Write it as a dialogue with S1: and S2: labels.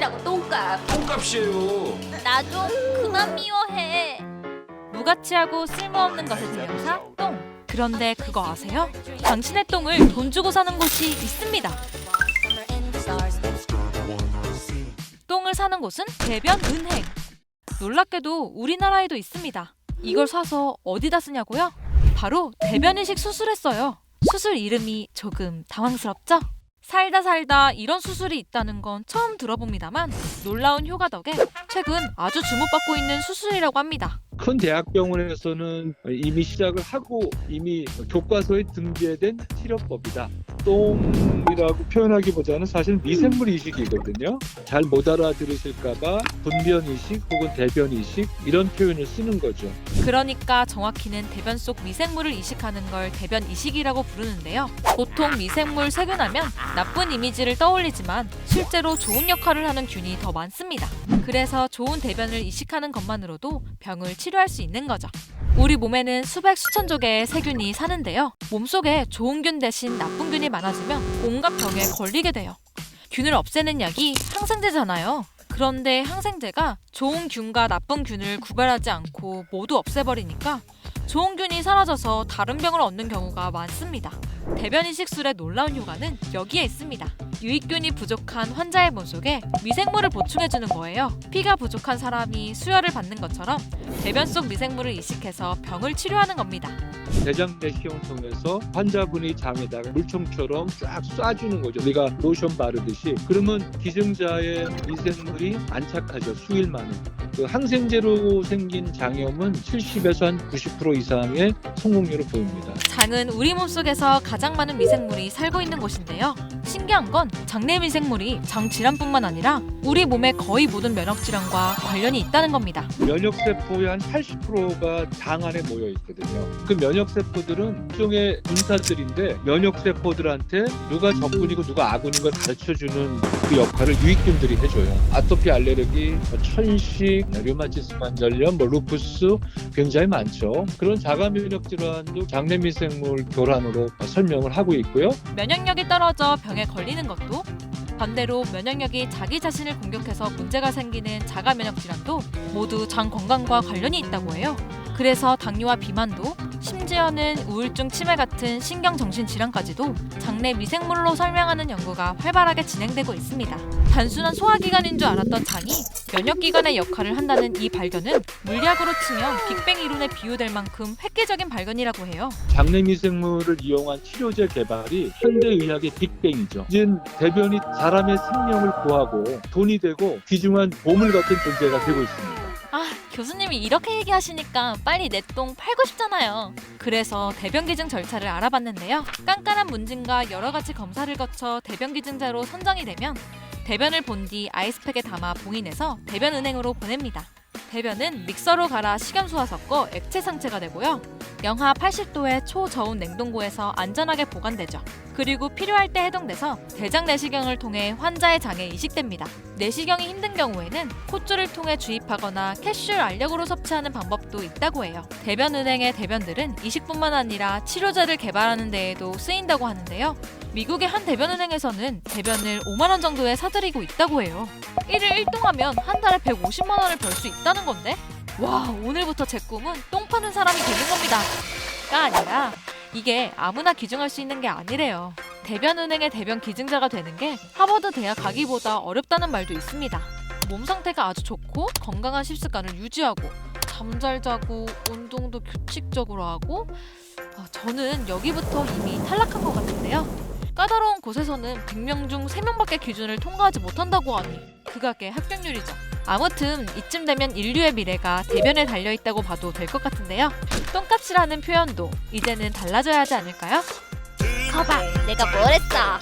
S1: 똥값이라고 똥값.
S2: 똥값이에요.
S1: 나 좀 그만 미워해.
S3: 무가치하고 쓸모없는 것의 대명사 똥. 그런데 그거 아세요? 당신의 똥을 돈 주고 사는 곳이 있습니다. 똥을 사는 곳은 대변 은행. 놀랍게도 우리나라에도 있습니다. 이걸 사서 어디다 쓰냐고요? 바로 대변 이식 수술했어요. 수술 이름이 조금 당황스럽죠? 살다 살다 이런 수술이 있다는 건 처음 들어봅니다만 놀라운 효과 덕에 최근 아주 주목받고 있는 수술이라고 합니다.
S4: 큰 대학병원에서는 이미 시작을 하고 이미 교과서에 등재된 치료법이다. 똥이라고 표현하기보다는 사실 미생물 이식이거든요. 잘 못 알아들으실까봐 분변 이식 혹은 대변 이식 이런 표현을 쓰는 거죠.
S3: 그러니까 정확히는 대변 속 미생물을 이식하는 걸 대변 이식이라고 부르는데요. 보통 미생물 세균하면 나쁜 이미지를 떠올리지만 실제로 좋은 역할을 하는 균이 더 많습니다. 그래서 좋은 대변을 이식하는 것만으로도 병을 치료 할 수 있는 거죠. 우리 몸에는 수백 수천 조 개의 세균이 사는데요. 몸속에 좋은 균 대신 나쁜 균이 많아지면 온갖 병에 걸리게 돼요. 균을 없애는 약이 항생제잖아요. 그런데 항생제가 좋은 균과 나쁜 균을 구별하지 않고 모두 없애버리니까 좋은 균이 사라져서 다른 병을 얻는 경우가 많습니다. 대변 이식술의 놀라운 효과는 여기에 있습니다. 유익균이 부족한 환자의 몸속에 미생물을 보충해주는 거예요. 피가 부족한 사람이 수혈을 받는 것처럼 대변 속 미생물을 이식해서 병을 치료하는 겁니다.
S4: 대장 내시경을 통해서 환자분이 장에다가 물총처럼 쫙 쏴주는 거죠. 우리가 로션 바르듯이. 그러면 기증자의 미생물이 안착하죠. 수일 만에. 그 항생제로 생긴 장염은 70에서 한 90% 이상의 성공률을 보입니다.
S3: 장은 우리 몸속에서 가장 많은 미생물이 살고 있는 곳인데요. 신기한 건 장내 미생물이 장 질환뿐만 아니라 우리 몸의 거의 모든 면역 질환과 관련이 있다는 겁니다.
S4: 면역 세포의 한 80%가 장 안에 모여 있거든요. 그 면역 세포들은 일종의 군사들인데 면역 세포들한테 누가 적군이고 누가 아군인 걸 가르쳐 주는 그 역할을 유익균들이 해줘요. 아토피 알레르기, 뭐 천식, 류마티스 관절염, 뭐 루푸스 굉장히 많죠. 그런 자가 면역 질환도 장내 미 생물 교란으로 설명을 하고 있고요.
S3: 면역력이 떨어져 병에 걸 리는 것도 반대로 면역력이 자기 자신을 공격해서 문제가 생기는 자가 면역 질환도 모두 장 건강과 관련이 있다고 해요. 그래서 당뇨와 비만도 심지어는 우울증, 치매 같은 신경 정신 질환까지도 장내 미생물로 설명하는 연구가 활발하게 진행되고 있습니다. 단순한 소화기관인 줄 알았던 장이 면역기관의 역할을 한다는 이 발견은 물리학으로 치면 빅뱅 이론에 비유될 만큼 획기적인 발견이라고 해요.
S4: 장내 미생물을 이용한 치료제 개발이 현대 의학의 빅뱅이죠. 이젠 대변이 사람의 생명을 구하고 돈이 되고 귀중한 보물 같은 존재가 되고 있습니다.
S3: 아, 교수님이 이렇게 얘기하시니까 빨리 내 똥 팔고 싶잖아요. 그래서 대변 기증 절차를 알아봤는데요. 깐깐한 문진과 여러 가지 검사를 거쳐 대변 기증자로 선정이 되면 대변을 본 뒤 아이스팩에 담아 봉인해서 대변 은행으로 보냅니다. 대변은 믹서로 갈아 식염수와 섞어 액체 상체가 되고요. 영하 80도의 초저온 냉동고에서 안전하게 보관되죠. 그리고 필요할 때 해동돼서 대장 내시경을 통해 환자의 장에 이식됩니다. 내시경이 힘든 경우에는 콧줄을 통해 주입하거나 캡슐 알력으로 섭취하는 방법도 있다고 해요. 대변은행의 대변들은 이식뿐만 아니라 치료제를 개발하는 데에도 쓰인다고 하는데요. 미국의 한 대변은행에서는 대변을 5만 원 정도에 사들이고 있다고 해요. 1일 1동 하면 한 달에 150만 원을 벌 수 있다는 건데? 와, 오늘부터 제 꿈은 똥 파는 사람이 되는 겁니다. 가 아니라 이게 아무나 기증할 수 있는 게 아니래요. 대변은행의 대변 기증자가 되는 게 하버드 대학 가기보다 어렵다는 말도 있습니다. 몸 상태가 아주 좋고 건강한 식습관을 유지하고 잠 잘 자고 운동도 규칙적으로 하고 아, 저는 여기부터 이미 탈락한 것 같은데요. 까다로운 곳에서는 100명 중 3명밖에 기준을 통과하지 못한다고 하니 극악의 합격률이죠. 아무튼 이쯤 되면 인류의 미래가 대변에 달려 있다고 봐도 될 것 같은데요. 똥값이라는 표현도 이제는 달라져야 하지 않을까요?
S1: 거봐, 내가 뭘 했어?